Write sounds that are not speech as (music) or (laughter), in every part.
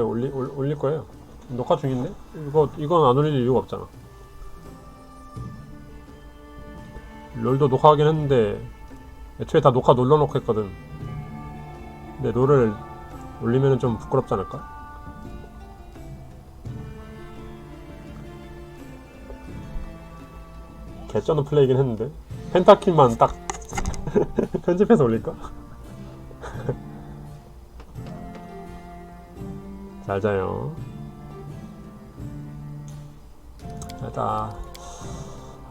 올리, 올, 올릴 거예요. 녹화 중인데? 이거, 이건 안 올릴 이유가 없잖아. 롤도 녹화하긴 했는데, 애초에 다 녹화 눌러놓고 했거든. 근데 롤을 올리면은 좀 부끄럽지 않을까? 개쩌는 플레이긴 했는데, 펜타킬만 딱 (laughs) 편집해서 올릴까? 잘 자요. 자다.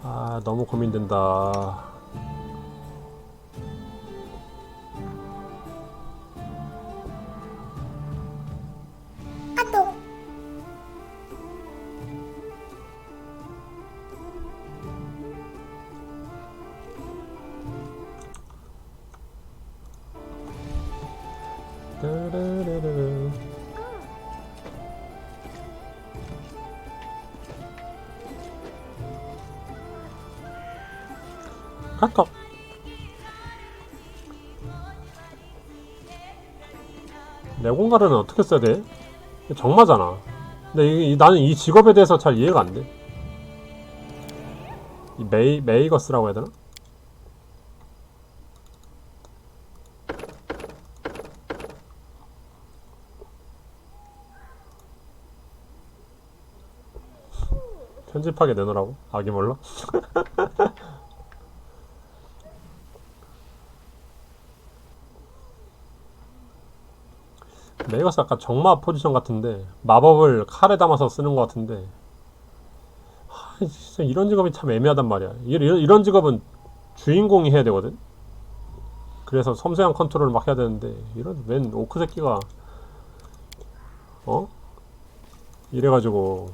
아, 너무 고민된다. 내공가르는 어떻게 써야 돼? 정마잖아 근데 이, 이- 나는 이 직업에 대해서 잘 이해가 안 돼 이 메이, 메이거스라고 해야 되나? 편집하게 내놓으라고? 아기 몰라? (laughs) 메이거스 약간 정마 포지션 같은데 마법을 칼에 담아서 쓰는 것 같은데. 하, 진짜 이런 직업이 참 애매하단 말이야. 이런, 이런 직업은 주인공이 해야 되거든? 그래서 섬세한 컨트롤을 막 해야 되는데 이런 웬 오크 새끼가 어? 이래가지고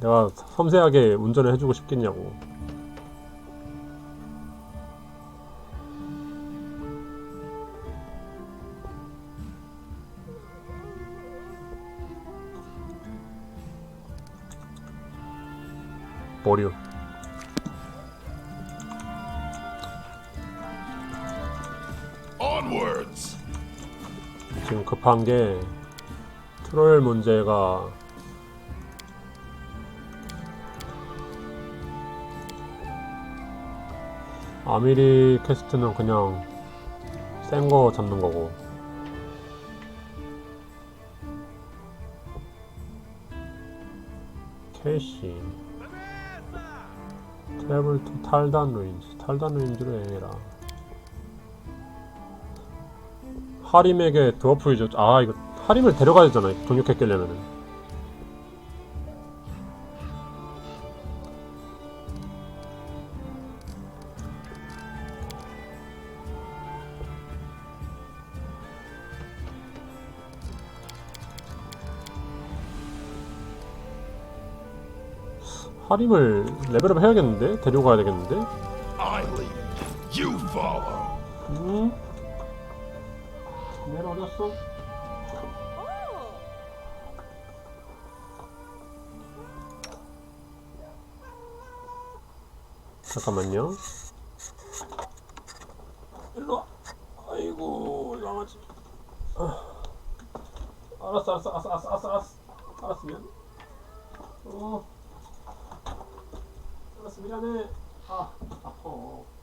내가 섬세하게 운전을 해주고 싶겠냐고 Onwards! 지금 급한 게 트롤 문제가 아미리 퀘스트는 그냥 센 거 잡는 거고. 캐시 트래블 투 탈단 루인즈 탈단 루인즈로 여행해라 하림에게 드워프 유저 아 이거 하림을 데려가야 되잖아 동력해 깨려면은 하림을 레벨업 해야겠는데? 데려가야 되겠는데? 음? 내일 어디였어? 잠깐만요. 일로 와. 아이고, 양아지. 아. 알았어, 알았어, 알았어, 알았어, 알았어. 알았으면. 어. 알았어, 미안해. 아, 아파.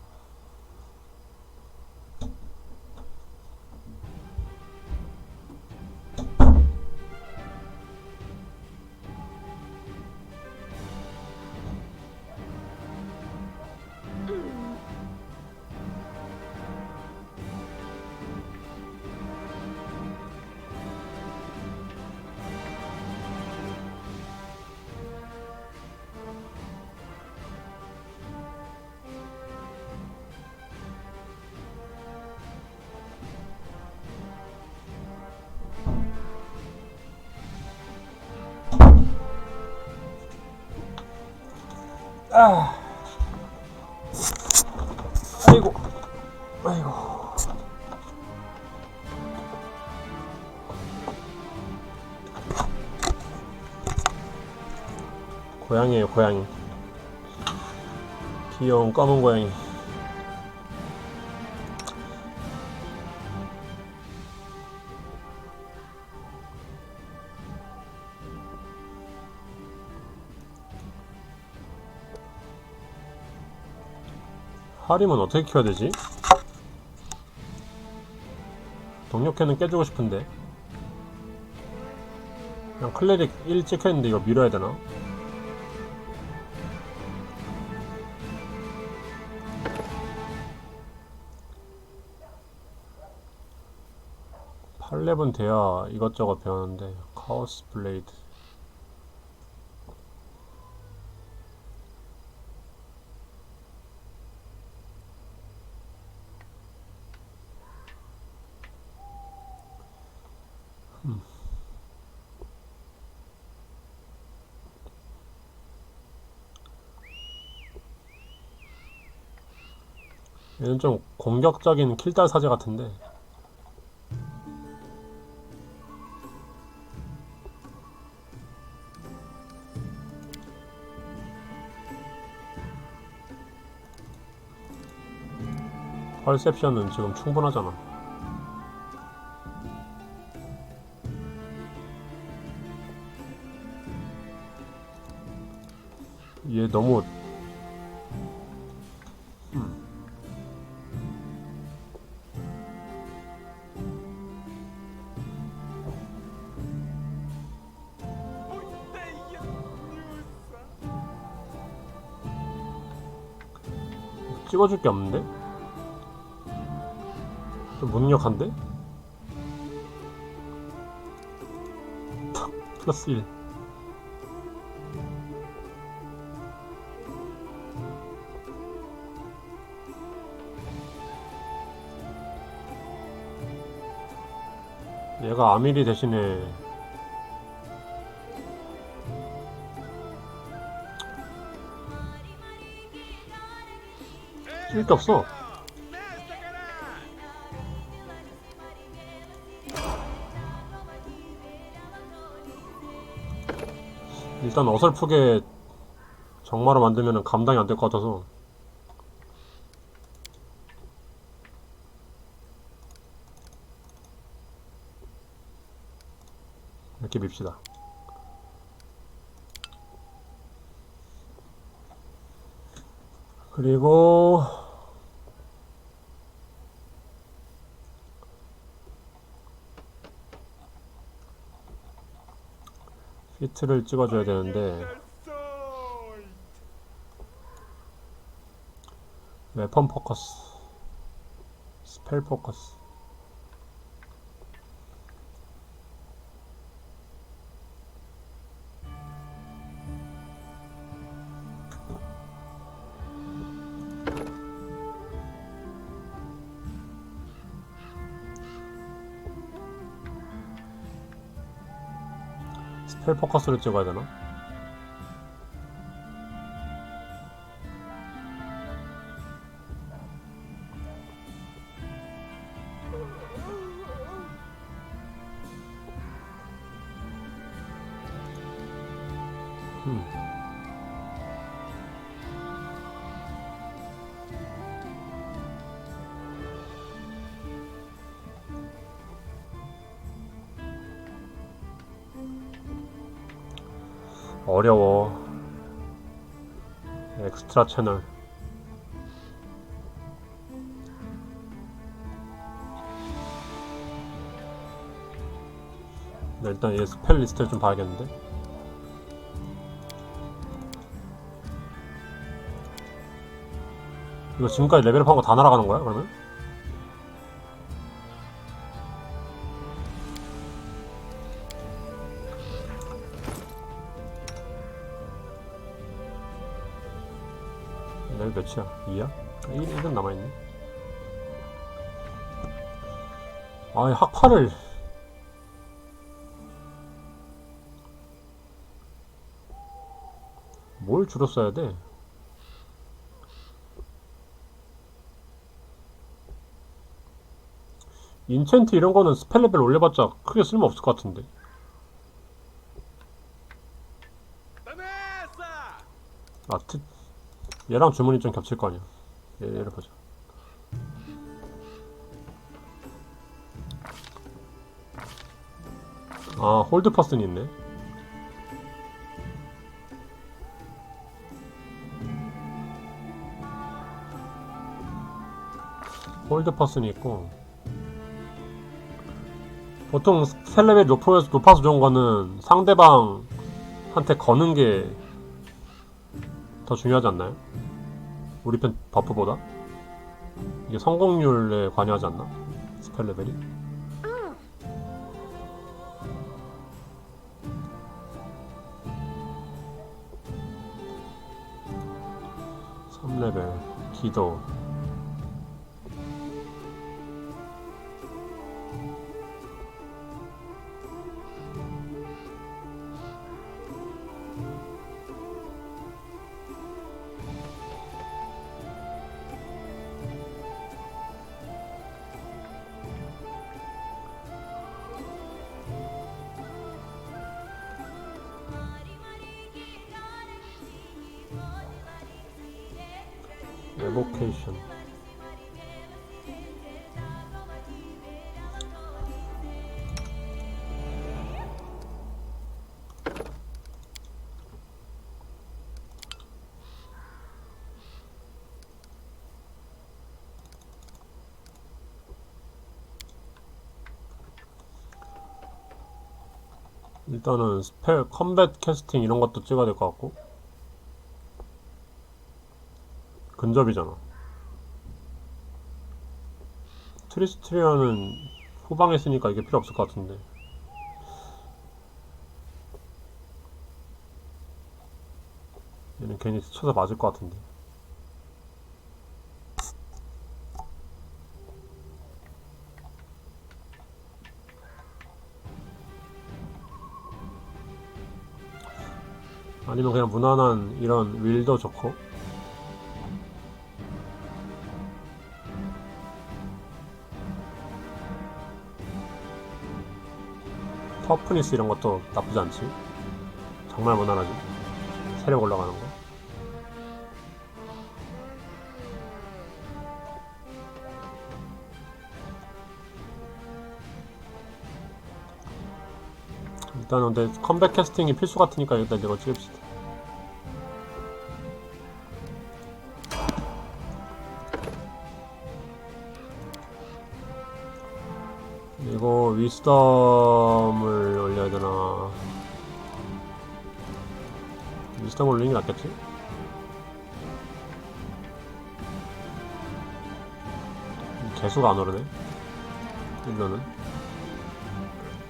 아. 아이고. 아이고. 고양이에요, 고양이. 귀여운 검은 고양이. 하림은 어떻게 키워야 되지? 동력캐는 깨주고 싶은데 그냥 클레릭 1 찍혀있는데 이거 밀어야 되나? 팔렙은 돼야 이것저것 배우는데 카오스 블레이드 얘는 좀 공격적인 킬달 사제 같은데. 펄셉션은 지금 충분하잖아. 얘 너무 찍어줄 게 없는데? 좀 무능력한데? 탁, 플러스 1 얘가 아밀이 대신에 쓸게 없어. 일단 어설프게 정마로 만들면 감당이 안 될 것 같아서. 이렇게 밉시다. 그리고 히트를 찍어줘야 되는데. 웨펀 포커스. 스펠 포커스 포커스를 찍어야 되나? 어려워. 엑스트라 채널. 네, 일단 얘 스펠 리스트를 좀 봐야겠는데. 이거 지금까지 레벨업 한거 다 날아가는 거야, 그러면? 몇이야? 2야? 1, 1은 남아있네. 아, 이 학파를. 뭘 주로 써야 돼? 인챈트 이런 거는 스펠 레벨 올려봤자 크게 쓸모 없을 것 같은데. 아, 트, 얘랑 주문이 좀 겹칠 거 아니야. 얘, 얘를 보자. 아, 홀드 퍼슨이 있네. 홀드 퍼슨이 있고 보통 셀레벨 높아서, 높아서 좋은 거는 상대방한테 거는 게 더 중요하지 않나요? 우리 편 버프보다? 이게 성공률에 관여하지 않나? 스펠 레벨이? 삼레벨 기도 일단은 스펠 컴뱃 캐스팅 이런 것도 찍어야 될 것 같고 근접이잖아. 트리스트리아는 후방에 쓰니까 이게 필요 없을 것 같은데. 얘는 괜히 스쳐서 맞을 것 같은데. 아니면 그냥 무난한 이런 윌도 좋고 터프니스 이런 것도 나쁘지 않지. 정말 무난하지. 세력 올라가는 거. 일단은 근데 컴백 캐스팅이 필수 같으니까 일단 이거 찍읍시다. 이거 위스덤을 올려야 되나? 위스덤 올리는 게 낫겠지? 계속 안 오르네. 일로는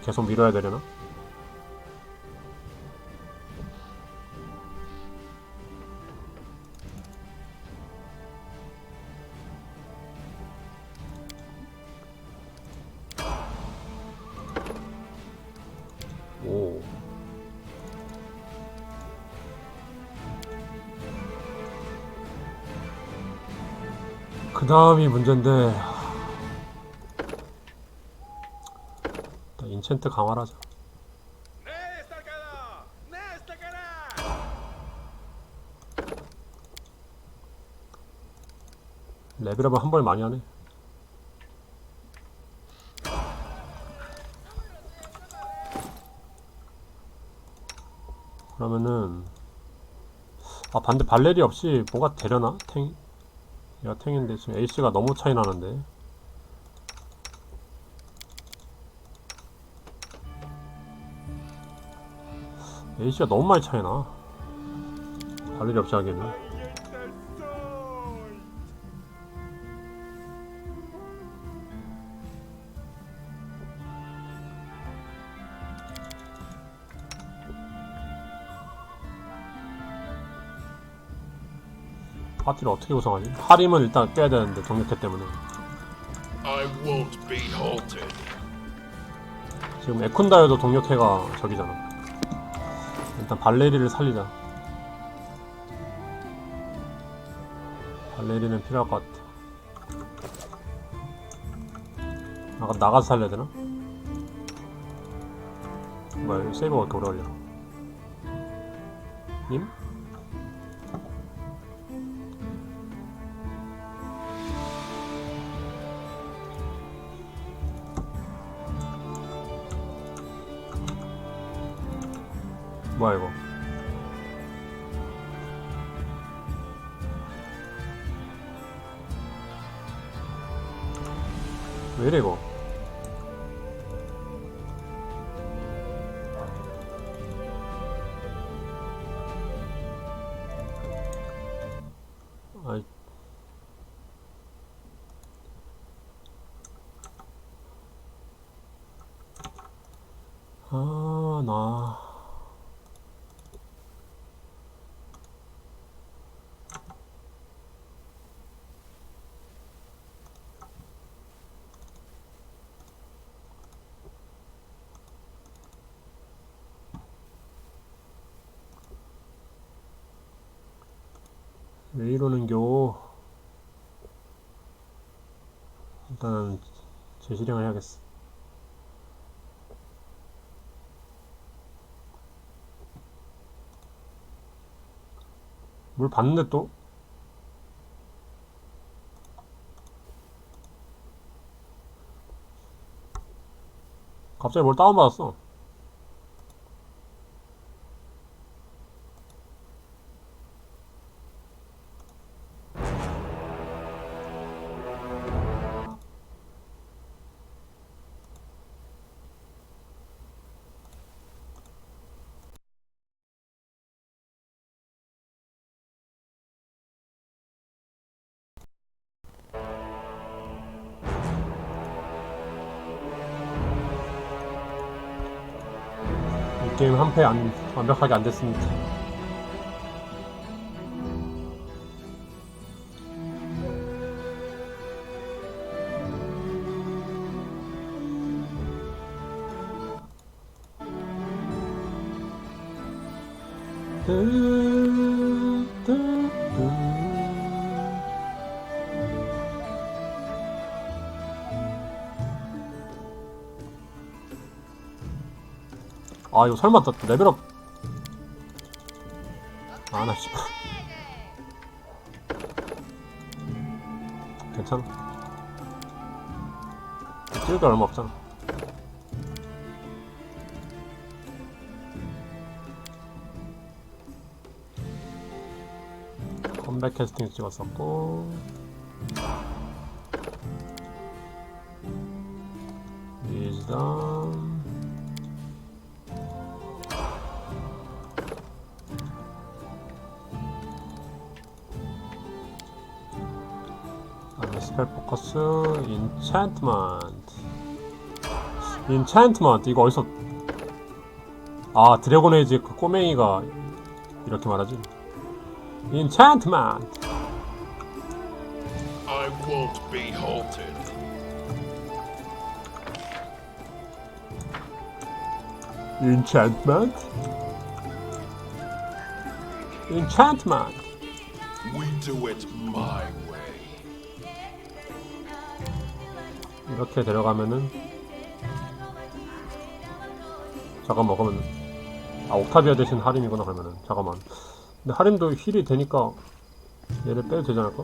계속 밀어야 되려나? 그 다음이 문제인데. 인챈트 강화를 하자. 레벨업을 한 번에 많이 하네. 그러면은 아 반대 발레리 없이 뭐가 되려나? 탱 얘가 탱인데 지금 AC가 너무 차이 나는데. AC가 너무 많이 차이 나. 없이 하기에는 파티를 어떻게 구성하지? 하림은 일단 깨야 되는데 동력회 때문에. 지금 에쿤다이어도 동력회가 저기잖아 일단 발레리를 살리자 발레리는 필요할 것 같아 아까 나가서 살려야 되나? 뭐야 세이버가 걸려 님? 뭐야 이거? 왜 이래 이거? 아이. 아, 나. 왜 이러는겨? 일단은 재실행을 해야겠어. 뭘 봤는데 또? 갑자기 뭘 다운받았어? 이 게임 한패 안, 완벽하게 안 됐습니다. 아 이거 설마 또 레벨업. 아나 씨발 괜찮아. 찍을 게 얼마 없잖아. 컴백 캐스팅 찍었었고. 위즈덤 다 스펠 포커스. 인챈트먼트. 인챈트먼트 이거 어디서? 아 드래곤 에이지 그 꼬맹이가 이렇게 말하지. 인챈트먼트. I won't be halted. 인챈트먼트? 인챈트먼트. We do it my way. 이렇게 데려가면은 잠깐만 그러면 아 옥타비아 대신 하림이구나 그러면은 잠깐만 근데 하림도 힐이 되니까 얘를 빼도 되지 않을까?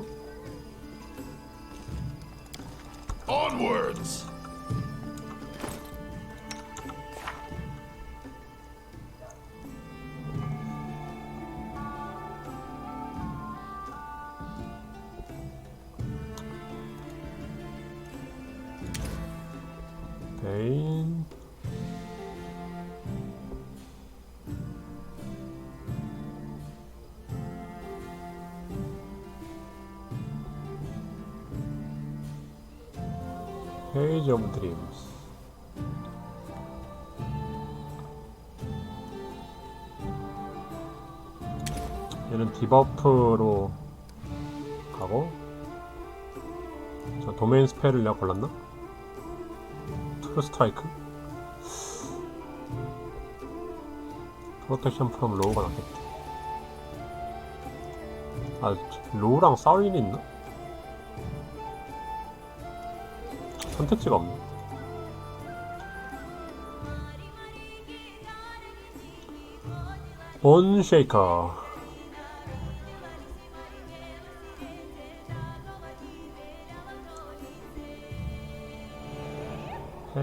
베인 페이지 오브 드림스 얘는 디버프로 가고 저 도메인 스펠을 내가 골랐나? 트루 스트라이크? 프로텍션 프롬 로우가 낫겠다. 아, 로우랑 싸울 일이 있나? 선택지가 없네. 본 쉐이커.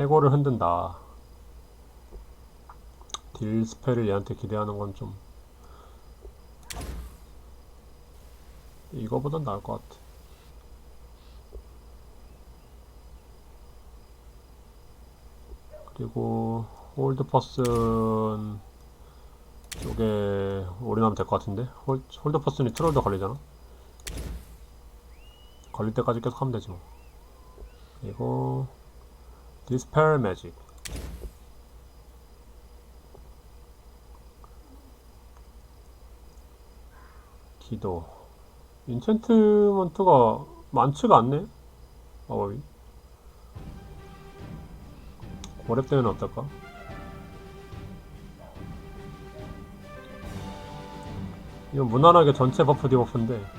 해골을 흔든다. 딜 스펠을 얘한테 기대하는 건 좀 이거보단 나을 것 같아. 그리고 홀드 퍼슨 쪽에 올인하면 될 것 같은데 홀, 홀드 퍼슨이 트롤도 걸리잖아 걸릴 때까지 계속 하면 되지 뭐 그리고 디스펠 매직 기도. 인챈트먼트가 많지가 않네. 마법이. 고렙 때는 어떨까? 이건 무난하게 전체 버프 디버프인데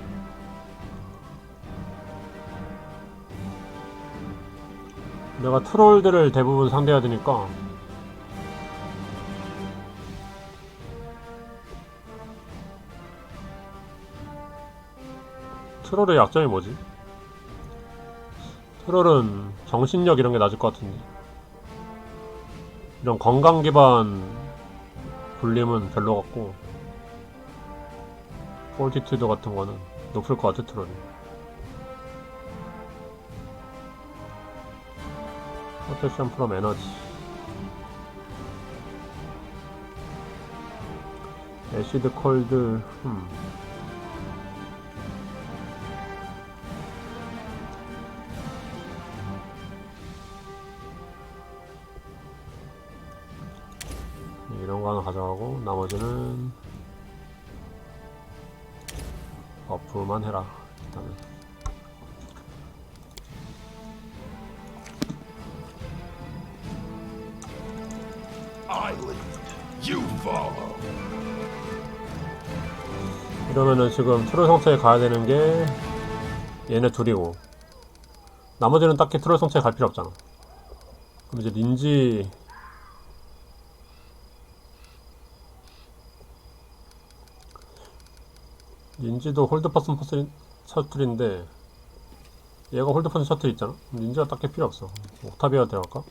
내가 트롤들을 대부분 상대해야 되니까. 트롤의 약점이 뭐지? 트롤은 정신력 이런 게 낮을 것 같은데. 이런 건강 기반 굴림은 별로 같고 폴티튜드 같은 거는 높을 것 같아 트롤이 프로텍션 프롬 에너지 애시드 콜드 음. 이런 거 하나 가져가고 나머지는 버프만 해라 일단은 이러면은 지금 트롤 성체에 가야 되는 게 얘네 둘이고 나머지는 딱히 트롤 성체에 갈 필요 없잖아. 그럼 이제 린지 린지도 홀드 퍼슨 셔틀인데 얘가 홀드 퍼슨 셔틀 있잖아? 린지가 딱히 필요 없어. 옥타비아 들어갈까?